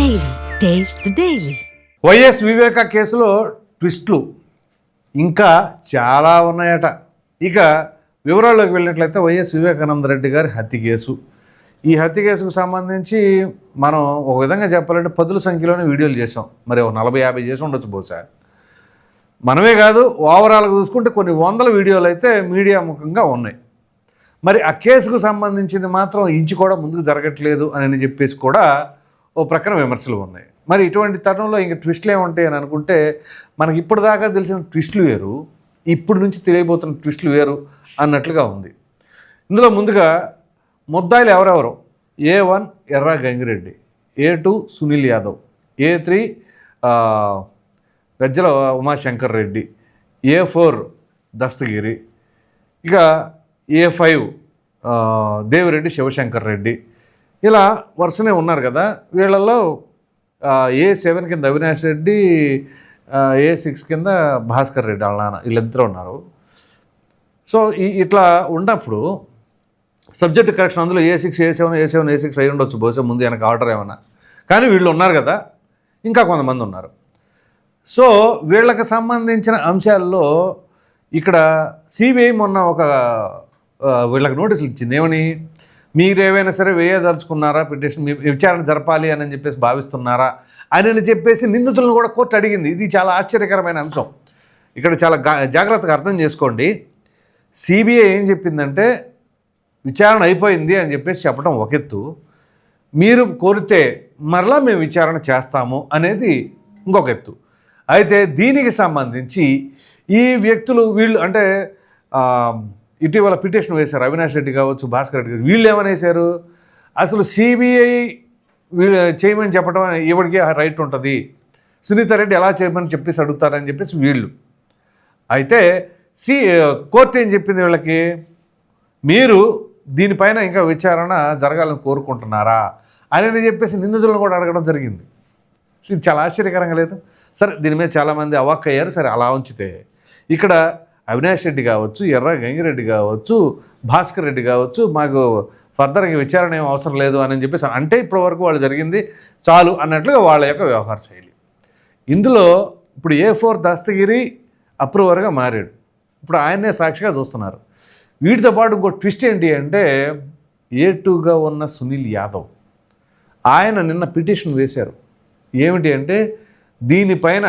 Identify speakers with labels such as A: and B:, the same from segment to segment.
A: Daily taste daily
B: Y S కేసులో ట్విస్ట్లు ఇంకా చాలా ఉన్నాయట. ఇక వివరాల్లోకి వెళ్ళినట్లయితే వైఎస్ వివేకానంద రెడ్డి గారి హత్య కేసు. ఈ హత్య కేసుకు సంబంధించి మనం ఒక విధంగా చెప్పాలంటే పదుల సంఖ్యలోనే వీడియోలు చేసాం మరి ఒక నలభై యాభై చేసి ఉండొచ్చు బహుశా. మనమే కాదు ఓవరాల్గా చూసుకుంటే కొన్ని వందల వీడియోలు అయితే మీడియా ముఖంగా ఉన్నాయి. మరి ఆ కేసుకు సంబంధించింది మాత్రం ఇంచు కూడా ముందుకు జరగట్లేదు అని చెప్పేసి కూడా ఓ ప్రక్కన విమర్శలు ఉన్నాయి. మరి ఇటువంటి తరుణంలో ఇంక ట్విస్ట్లు ఏముంటాయి అని అనుకుంటే మనకి ఇప్పటిదాకా దాకా తెలిసిన ట్విస్ట్లు వేరు ఇప్పుడు నుంచి తెలియబోతున్న ట్విస్టులు వేరు అన్నట్లుగా ఉంది. ఇందులో ముందుగా ముద్దాయిలు ఎవరెవరు? A one Erra Gangireddy A two Sunil Yadav A three Gajjala Umashankar Reddy A four Dastagiri ఇక ఏ ఫైవ్ దేవిరెడ్డి శివశంకర్ రెడ్డి ఇలా వరుసనే ఉన్నారు కదా. వీళ్ళల్లో ఏ సెవెన్ కింద అవినాష్ రెడ్డి ఏ సిక్స్ కింద భాస్కర్ రెడ్డి వాళ్ళ నాన్న వీళ్ళిద్దరూ ఉన్నారు. సో ఈ ఇట్లా ఉన్నప్పుడు సబ్జెక్ట్ కరెక్షన్ అందులో A six A seven A seven A six అయి ఉండొచ్చు. బహుశా ముందు వెనక ఆర్డర్ ఏమన్నా. కానీ వీళ్ళు ఉన్నారు కదా. ఇంకా కొంతమంది ఉన్నారు. సో వీళ్ళకి సంబంధించిన అంశాల్లో ఇక్కడ సిబిఐ మొన్న ఒక వీళ్ళకి నోటీసులు ఇచ్చింది. ఏమని? మీరు ఏవైనా సరే వేయదలుచుకున్నారా? పిటిషన్ మీ విచారణ జరపాలి అని చెప్పేసి భావిస్తున్నారా? అని చెప్పేసి నిందితులను కూడా కోర్టు అడిగింది. ఇది చాలా ఆశ్చర్యకరమైన అంశం. ఇక్కడ చాలా జాగ్రత్తగా అర్థం చేసుకోండి. సిబిఐ ఏం చెప్పిందంటే విచారణ అయిపోయింది అని చెప్పేసి చెప్పడం ఒక ఎత్తు. మీరు కోరితే మరలా మేము విచారణ చేస్తాము అనేది ఇంకొక ఎత్తు. అయితే దీనికి సంబంధించి ఈ వ్యక్తులు వీళ్ళు అంటే ఇటీవల పిటిషన్ వేశారు అవినాష్ రెడ్డి కావచ్చు భాస్కర్ రెడ్డి కావచ్చు. వీళ్ళు ఏమని అసలు సిబిఐ చేయమని చెప్పడం ఎవరికి రైట్ ఉంటుంది? సునీత రెడ్డి ఎలా చేయమని చెప్పేసి అడుగుతారని చెప్పేసి వీళ్ళు. అయితే సి కోర్టు ఏం చెప్పింది వీళ్ళకి? మీరు దీనిపైన ఇంకా విచారణ జరగాలని కోరుకుంటున్నారా? అని చెప్పేసి నిందితులను కూడా అడగడం జరిగింది. చాలా ఆశ్చర్యకరంగా లేదు. సరే దీని మీద చాలామంది అవాక్ అయ్యారు సరే అలా ఉంచితే. ఇక్కడ అవినాష్ రెడ్డి కావచ్చు ఎర్ర గంగిరెడ్డి కావచ్చు భాస్కర్ రెడ్డి కావచ్చు మాకు ఫర్దర్గా విచారణ ఏం అవసరం లేదు అని చెప్పేసి అంటే ఇప్పటి వరకు వాళ్ళు జరిగింది చాలు అన్నట్లుగా వాళ్ళ యొక్క వ్యవహార శైలి. ఇందులో ఇప్పుడు ఏ ఫోర్ దస్తగిరి అప్రూవర్గా మారాడు. ఇప్పుడు ఆయన్నే సాక్షిగా చూస్తున్నారు. వీటితో పాటు ఇంకో ట్విస్ట్ ఏంటి అంటే ఏ టూగా ఉన్న సునీల్ యాదవ్. ఆయన నిన్న పిటిషన్ వేశారు. ఏమిటి అంటే దీనిపైన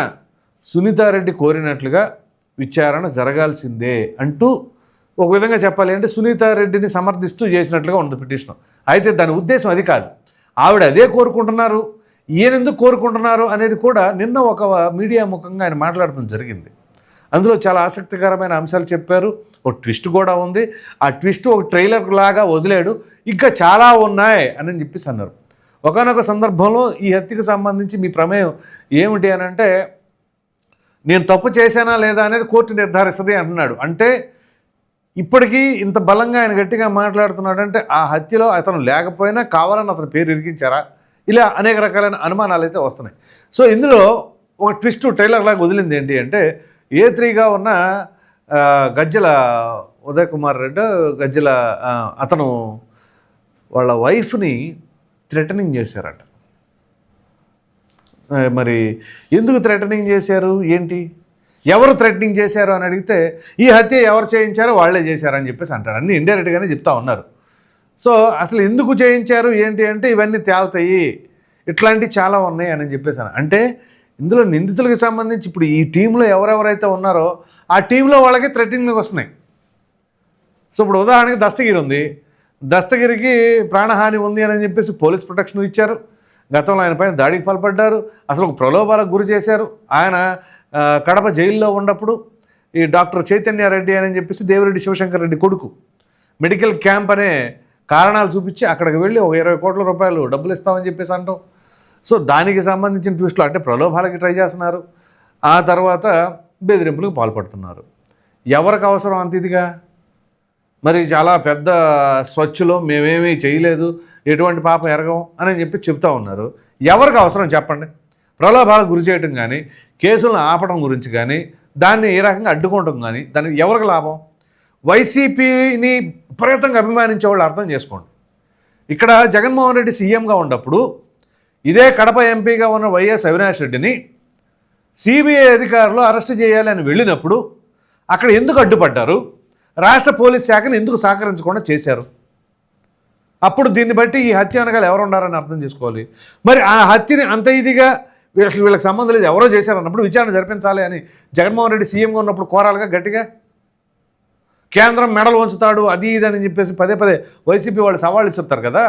B: సునీతారెడ్డి కోరినట్లుగా విచారణ జరగాల్సిందే అంటూ ఒక విధంగా చెప్పాలి అంటే సునీతారెడ్డిని సమర్థిస్తూ చేసినట్లుగా ఉంది పిటిషన్. అయితే దాని ఉద్దేశం అది కాదు. ఆవిడ అదే కోరుకుంటున్నారు. ఈయన ఎందుకు కోరుకుంటున్నారు అనేది కూడా నిన్న ఒక మీడియా ముఖంగా ఆయన మాట్లాడటం జరిగింది. అందులో చాలా ఆసక్తికరమైన అంశాలు చెప్పారు. ఒక ట్విస్ట్ కూడా ఉంది. ఆ ట్విస్ట్ ఒక ట్రైలర్ లాగా వదిలాడు. ఇంకా చాలా ఉన్నాయి అని చెప్పేసి అన్నారు. ఒకనొక సందర్భంలో ఈ హత్యకు సంబంధించి మీ ప్రమేయం ఏమిటి అని అంటే నేను తప్పు చేశానా లేదా అనేది కోర్టు నిర్ధారిస్తుంది అంటున్నాడు. అంటే ఇప్పటికీ ఇంత బలంగా ఆయన గట్టిగా మాట్లాడుతున్నాడు అంటే ఆ హత్యలో అతను లేకపోయినా కావాలని అతని పేరు ఇరికించారా? ఇలా అనేక రకాలైన అనుమానాలు అయితే వస్తున్నాయి. సో ఇందులో ఒక ట్విస్ట్ ట్రైలర్ లాగా వదిలింది ఏంటి అంటే ఏ త్రీగా ఉన్న గజ్జల ఉదయ్ కుమార్ రెడ్డి గజ్జల అతను వాళ్ళ వైఫ్ని థ్రెటనింగ్ చేశారట. మరి ఎందుకు థ్రెటనింగ్ చేశారు? ఏంటి? ఎవరు థ్రెటనింగ్ చేశారు అని అడిగితే ఈ హత్య ఎవరు చేయించారో వాళ్ళే చేశారని చెప్పేసి అంటారు. అన్నీ ఇండైరెక్ట్గానే చెప్తా ఉన్నారు. సో అసలు ఎందుకు చేయించారు? ఏంటి అంటే ఇవన్నీ తేలుతాయి. ఇట్లాంటివి చాలా ఉన్నాయి అని చెప్పేసాను అంటే ఇందులో నిందితులకు సంబంధించి ఇప్పుడు ఈ టీంలో ఎవరెవరైతే ఉన్నారో ఆ టీంలో వాళ్ళకి థ్రెటనింగ్లకు వస్తున్నాయి. సో ఇప్పుడు ఉదాహరణకి దస్తగిరి ఉంది. దస్తగిరికి ప్రాణహాని ఉంది అని చెప్పేసి పోలీస్ ప్రొటెక్షన్ ఇచ్చారు. గతంలో ఆయన పైన దాడికి పాల్పడ్డారు. అసలు ఒక ప్రలోభాలకు గురి చేశారు. ఆయన కడప జైల్లో ఉన్నప్పుడు ఈ డాక్టర్ చైతన్యారెడ్డి అని చెప్పేసి దేవిరెడ్డి శివశంకర్ రెడ్డి కొడుకు మెడికల్ క్యాంప్ అనే కారణాలు చూపించి అక్కడికి వెళ్ళి ఒక ఇరవై కోట్ల రూపాయలు డబ్బులు ఇస్తామని చెప్పేసి అంటాం. సో దానికి సంబంధించిన ట్విస్టులు అంటే ప్రలోభాలకి ట్రై చేస్తున్నారు. ఆ తర్వాత బెదిరింపులకు పాల్పడుతున్నారు. ఎవరికి అవసరం అంత ఇదిగా? మరి చాలా పెద్ద స్వచ్ఛలో మేమేమీ చేయలేదు. ఎటువంటి పాపం ఎరగం అని చెప్పి చెప్తా ఉన్నారు. ఎవరికి అవసరం చెప్పండి? ప్రలోభాలకు గురి చేయటం కానీ కేసులను ఆపడం గురించి కానీ దాన్ని ఏ రకంగా అడ్డుకోవటం కానీ దానికి ఎవరికి లాభం? వైసీపీని విపరీతంగా అభిమానించే వాళ్ళు అర్థం చేసుకోండి. ఇక్కడ జగన్మోహన్ రెడ్డి సీఎంగా ఉన్నప్పుడు ఇదే కడప ఎంపీగా ఉన్న వైఎస్ అవినాష్ రెడ్డిని సిబిఐ అధికారులు అరెస్ట్ చేయాలి అని వెళ్ళినప్పుడు అక్కడ ఎందుకు అడ్డుపడ్డారు? రాష్ట్ర పోలీస్ శాఖను ఎందుకు సహకరించకుండా చేశారు? అప్పుడు దీన్ని బట్టి ఈ హత్య అనగాలు ఎవరు ఉన్నారని అర్థం చేసుకోవాలి. మరి ఆ హత్యని అంత ఇదిగా వీళ్ళకి వీళ్ళకి సంబంధం లేదు ఎవరో చేశారు అన్నప్పుడు విచారణ జరిపించాలి అని జగన్మోహన్ రెడ్డి సీఎంగా ఉన్నప్పుడు కోరాలిగా గట్టిగా? కేంద్రం మెడలు ఉంచుతాడు అది ఇది అని చెప్పేసి పదే పదే వైసీపీ వాళ్ళు సవాళ్ళు ఇస్తుంటారు కదా?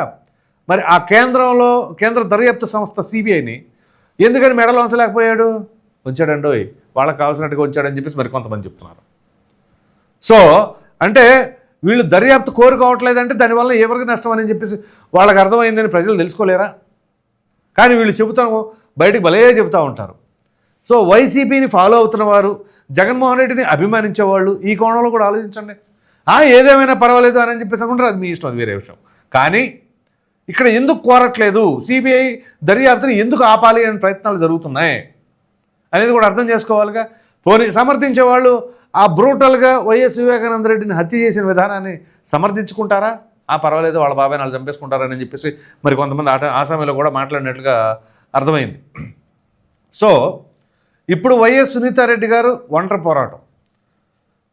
B: మరి ఆ కేంద్రంలో కేంద్ర దర్యాప్తు సంస్థ సిబిఐని ఎందుకని మెడలు ఉంచలేకపోయాడు ఉంచాడండోయ్ వాళ్ళకి కావాల్సినట్టుగా ఉంచాడని చెప్పేసి మరి కొంతమంది చెప్తున్నారు. సో అంటే వీళ్ళు దర్యాప్తు కోరుకోవట్లేదంటే దానివల్ల ఎవరికి నష్టం అని చెప్పేసి వాళ్ళకి అర్థమైందని ప్రజలు తెలుసుకోలేరా? కానీ వీళ్ళు చెబుతాము బయటికి భలే చెబుతూ ఉంటారు. సో వైసీపీని ఫాలో అవుతున్న వారు జగన్మోహన్ రెడ్డిని అభిమానించేవాళ్ళు ఈ కోణంలో కూడా ఆలోచించండి. ఏదేమైనా పర్వాలేదు అని చెప్పేసి అనుకుంటారు అది మీ ఇష్టం అది వేరే విషయం. కానీ ఇక్కడ ఎందుకు కోరట్లేదు? సిబిఐ దర్యాప్తుని ఎందుకు ఆపాలి అనే ప్రయత్నాలు జరుగుతున్నాయి? అనేది కూడా అర్థం చేసుకోవాలిగా. పోనీ సమర్థించే వాళ్ళు ఆ బ్రూటల్గా వైఎస్ వివేకానంద రెడ్డిని హత్య చేసిన విధానాన్ని సమర్థించుకుంటారా? ఆ పర్వాలేదు వాళ్ళ బాబాయ్ వాళ్ళు చంపేసుకుంటారని చెప్పేసి మరి కొంతమంది ఆట ఆసామీలో కూడా మాట్లాడినట్లుగా అర్థమైంది. సో ఇప్పుడు వైఎస్ సునీతారెడ్డి గారు ఒంటరి పోరాటం.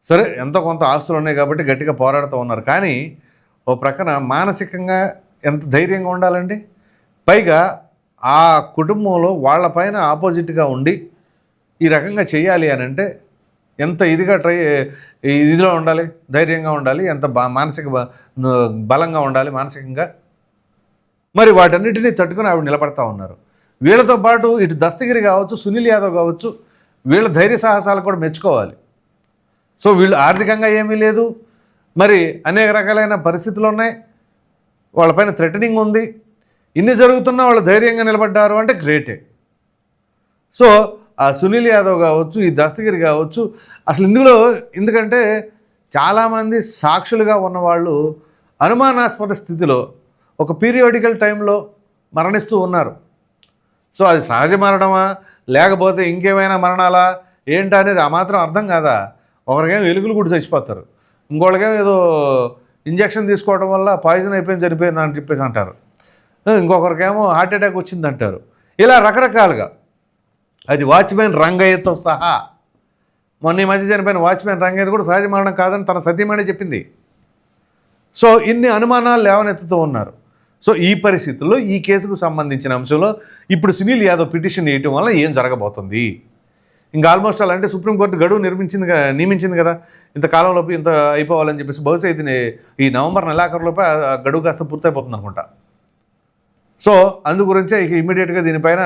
B: సరే ఎంతో కొంత ఆస్తులు ఉన్నాయి కాబట్టి గట్టిగా పోరాడుతూ ఉన్నారు. కానీ ఓ ప్రక్కన మానసికంగా ఎంత ధైర్యంగా ఉండాలండి? పైగా ఆ కుటుంబంలో వాళ్ళపైన ఆపోజిట్గా ఉండి ఈ రకంగా చేయాలి అని అంటే ఎంత ఇదిగా ట్రై ఇదిలో ఉండాలి ధైర్యంగా ఉండాలి ఎంత బా మానసిక బ- బలంగా ఉండాలి మానసికంగా. మరి వాటన్నిటినీ తట్టుకుని ఆవిడ నిలబడతా ఉన్నారు. వీళ్ళతో పాటు ఇటు దస్తగిరి కావచ్చు సునీల్ యాదవ్ కావచ్చు వీళ్ళ ధైర్య సాహసాలు కూడా మెచ్చుకోవాలి. సో వీళ్ళు ఆర్థికంగా ఏమీ లేదు. మరి అనేక రకాలైన పరిస్థితులు ఉన్నాయి. వాళ్ళపైన థ్రెటనింగ్ ఉంది. ఇన్ని జరుగుతున్నా వాళ్ళు ధైర్యంగా నిలబడ్డారు అంటే గ్రేటే సో ఆ సునీల్ యాదవ్ కావచ్చు ఈ దస్తగిరి కావచ్చు అసలు ఇందులో ఎందుకంటే చాలామంది సాక్షులుగా ఉన్నవాళ్ళు అనుమానాస్పద స్థితిలో ఒక పీరియాడికల్ టైంలో మరణిస్తూ ఉన్నారు. సో అది సహజ మరణమా? లేకపోతే ఇంకేమైనా మరణాలా? ఏంటా అనేది ఆ మాత్రం అర్థం కాదా? ఒకరికేమో ఎలుకలు కూడా చచ్చిపోతారు. ఇంకోళ్ళకేమో ఏదో ఇంజక్షన్ తీసుకోవడం వల్ల పాయిజన్ అయిపోయింది చనిపోయిందని అని చెప్పేసి అంటారు. ఇంకొకరికేమో హార్ట్ అటాక్ వచ్చింది అంటారు. ఇలా రకరకాలుగా. అది వాచ్మెన్ రంగయ్యతో సహా. మొన్న ఈ మధ్య చనిపోయిన వాచ్మెన్ రంగయ్య కూడా సహజ మరణం కాదని తన సతీమణి చెప్పింది. సో ఇన్ని అనుమానాలు లేవనెత్తుతూ ఉన్నారు. సో ఈ పరిస్థితుల్లో ఈ కేసుకు సంబంధించిన అంశంలో ఇప్పుడు సునీల్ యాదవ్ పిటిషన్ వేయటం వల్ల ఏం జరగబోతుంది? ఇంకా ఆల్మోస్ట్ అలా అంటే సుప్రీంకోర్టు గడువు నిర్మించింది నియమించింది కదా. ఇంత కాలంలోపు ఇంత అయిపోవాలని చెప్పేసి బహుశా ఇది ఈ నవంబర్ నెలాఖరులోపే గడువు కాస్త పూర్తయిపోతుంది అనుకుంటా సో అందు గురించే ఇమీడియట్గా దీనిపైన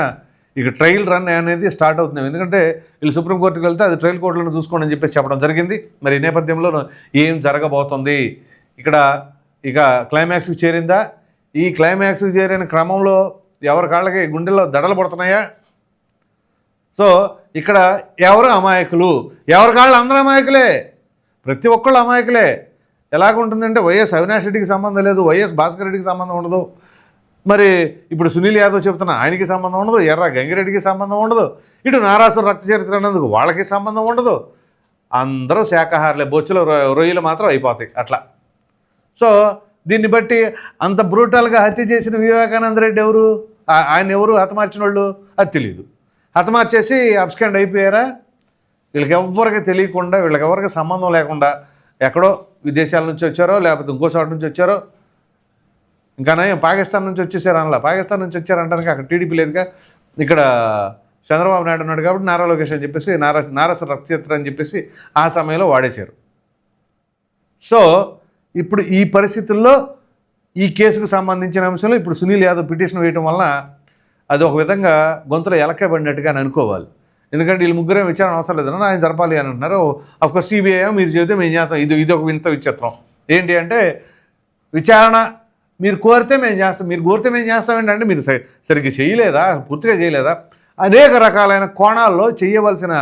B: ఇక ట్రయల్ రన్ అనేది స్టార్ట్ అవుతుంది. ఎందుకంటే వీళ్ళు సుప్రీంకోర్టుకు వెళ్తే అది ట్రయల్ కోర్టులను చూసుకోండి అని చెప్పేసి చెప్పడం జరిగింది. మరి ఈ నేపథ్యంలో ఏం జరగబోతుంది? ఇక్కడ ఇక క్లైమాక్స్కి చేరిందా? ఈ క్లైమాక్స్కి చేరిన క్రమంలో ఎవరి కాళ్ళకి గుండెల్లో దడలు పడుతున్నాయా? సో ఇక్కడ ఎవరు అమాయకులు? ఎవరి కాళ్ళు అందరూ అమాయకులే? ప్రతి ఒక్కళ్ళు అమాయకులే. ఎలాగుంటుందంటే వైఎస్ అవినాష్ రెడ్డికి సంబంధం లేదు వైఎస్ భాస్కర్ రెడ్డికి సంబంధం ఉండదు. మరి ఇప్పుడు సునీల్ యాదవ్ చెప్తున్న ఆయనకి సంబంధం ఉండదు ఎర్ర గంగిరెడ్డికి సంబంధం ఉండదు ఇటు నారాసుర రక్త చరిత్ర అన్నందుకు వాళ్ళకి సంబంధం ఉండదు. అందరూ శాఖాహారులే బొచ్చులు రొయ్యలు మాత్రం అయిపోతాయి అట్లా. సో దీన్ని బట్టి అంత బ్రూటల్గా హత్య చేసిన వివేకానంద రెడ్డి ఎవరు? ఆయన ఎవరు? హతమార్చిన వాళ్ళు అది తెలియదు హతమార్చేసి అబ్స్కాండ్ అయిపోయారా? వీళ్ళకి ఎవరికి తెలియకుండా వీళ్ళకి ఎవరికి సంబంధం లేకుండా ఎక్కడో విదేశాల నుంచి వచ్చారో లేకపోతే ఇంకో చోట నుంచి వచ్చారో ఇంకా నయం పాకిస్తాన్ నుంచి వచ్చేసారు అనలా. పాకిస్తాన్ నుంచి వచ్చారంటానికి అక్కడ టీడీపీ లేదుగా. ఇక్కడ చంద్రబాబు నాయుడు ఉన్నాడు కాబట్టి నారా లోకేష్ అని చెప్పేసి నారా నారస రక్తచిత్ర అని చెప్పేసి ఆ సమయంలో వాడేశారు. సో ఇప్పుడు ఈ పరిస్థితుల్లో ఈ కేసుకు సంబంధించిన అంశంలో ఇప్పుడు సునీల్ యాదవ్ పిటిషన్ వేయటం వలన అది ఒక విధంగా గొంతులో ఎలకబడినట్టుగా అని అనుకోవాలి. ఎందుకంటే వీళ్ళు ముగ్గురే విచారణ అవసరం లేదన్న ఆయన జరపాలి అని అంటున్నారు. అఫ్కోర్స్ సిబిఐ మీరు చెబితే మేము చేస్తాం ఇది ఇది ఒక వింత విచిత్రం. ఏంటి అంటే విచారణ మీరు కోరితే మేము చేస్తాం మీరు కోరితే మేము చేస్తాం ఏంటంటే మీరు సరిగ్గా చేయలేదా? పూర్తిగా చేయలేదా? అనేక రకాలైన కోణాల్లో చేయవలసిన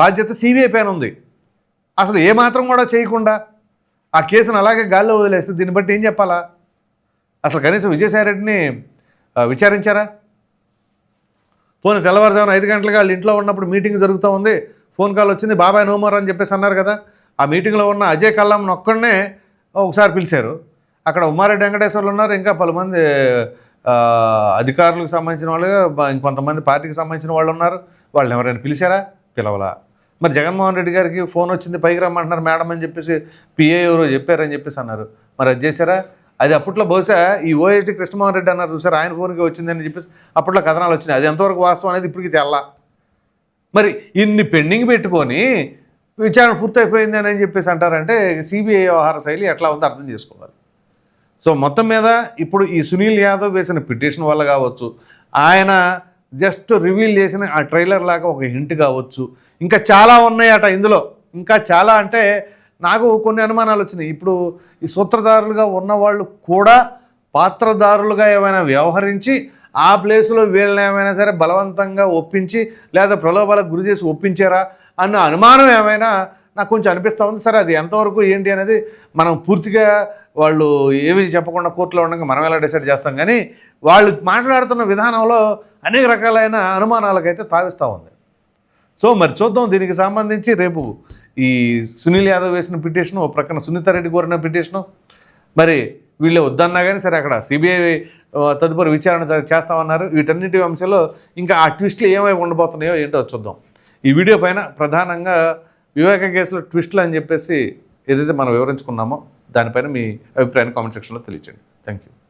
B: బాధ్యత సిబిఐ పైన ఉంది. అసలు ఏమాత్రం కూడా చేయకుండా ఆ కేసును అలాగే గాల్లో వదిలేస్తే దీన్ని బట్టి ఏం చెప్పాలా? అసలు కనీసం విజయసాయిరెడ్డిని రెడ్డిని విచారించారా? పోనీ తెల్లవారుజామున ఐదు గంటలకు వాళ్ళు ఇంట్లో ఉన్నప్పుడు మీటింగ్ జరుగుతూ ఉంది. ఫోన్ కాల్ వచ్చింది బాబాయ్ నోమర్ అని చెప్పేసి అన్నారు కదా. ఆ మీటింగ్లో ఉన్న అజయ్ కల్లాంని ఒక్కడనే ఒకసారి పిలిచారు. అక్కడ ఉమారెడ్డి వెంకటేశ్వర్లు ఉన్నారు. ఇంకా పలుమంది అధికారులకు సంబంధించిన వాళ్ళు ఇంకొంతమంది పార్టీకి సంబంధించిన వాళ్ళు ఉన్నారు. వాళ్ళని ఎవరైనా పిలిచారా? పిలవలా. మరి జగన్మోహన్ రెడ్డి గారికి ఫోన్ వచ్చింది పైకి రమ్మంటున్నారు మేడం అని చెప్పేసి పిఏ ఎవరో చెప్పారని చెప్పేసి అన్నారు. మరి అది చేశారా? అది అప్పట్లో బహుశా ఈ ఓఎస్డి కృష్ణమోహన్ రెడ్డి అన్నారు చూసారు? ఆయన ఫోన్కి వచ్చిందని చెప్పేసి అప్పట్లో కథనాలు వచ్చినాయి. అది ఎంతవరకు వాస్తవం అనేది ఇప్పటికి తెల్ల. మరి ఇన్ని పెండింగ్ పెట్టుకొని విచారణ పూర్తయిపోయింది అని చెప్పేసి అంటారంటే సిబిఐ వ్యవహార శైలి ఎట్లా ఉందో అర్థం చేసుకోవాలి. సో మొత్తం మీద ఇప్పుడు ఈ సునీల్ యాదవ్ వేసిన పిటిషన్ వల్ల కావచ్చు ఆయన జస్ట్ రివీల్ చేసిన ఆ ట్రైలర్ లాగా ఒక హింట్ కావచ్చు. ఇంకా చాలా ఉన్నాయట ఇందులో. ఇంకా చాలా అంటే నాకు కొన్ని అనుమానాలు వచ్చినాయి. ఇప్పుడు ఈ సూత్రధారులుగా ఉన్నవాళ్ళు కూడా పాత్రదారులుగా ఏమైనా వ్యవహరించి ఆ ప్లేస్లో వీళ్ళని ఏమైనా సరే బలవంతంగా ఒప్పించి లేదా ప్రలోభాలకు గురి చేసి ఒప్పించారా అన్న అనుమానం ఏమైనా నాకు కొంచెం అనిపిస్తూ ఉంది. సరే అది ఎంతవరకు ఏంటి అనేది మనం పూర్తిగా వాళ్ళు ఏమీ చెప్పకుండా కోర్టులో ఉండగా మనం ఎలా డిసైడ్ చేస్తాం? కానీ వాళ్ళు మాట్లాడుతున్న విధానంలో అనేక రకాలైన అనుమానాలకైతే తావిస్తూ ఉంది. సో మరి చూద్దాం. దీనికి సంబంధించి రేపు ఈ సునీల్ యాదవ్ వేసిన పిటిషను ప్రక్కన సునీతారెడ్డి కోరిన పిటిషను మరి వీళ్ళే వద్దన్నా కానీ సరే అక్కడ సిబిఐ తదుపరి విచారణ చేస్తామన్నారు. వీటన్నిటి అంశంలో ఇంకా ఆ ట్విస్ట్లు ఏమై ఉండబోతున్నాయో ఏంటో చూద్దాం. ఈ వీడియో పైన ప్రధానంగా వివేక కేసులో ట్విస్ట్లు అని చెప్పేసి ఏదైతే మనం వివరించుకున్నామో దానిపైన మీ అభిప్రాయాన్ని కామెంట్ సెక్షన్లో తెలియచేయండి. Thank you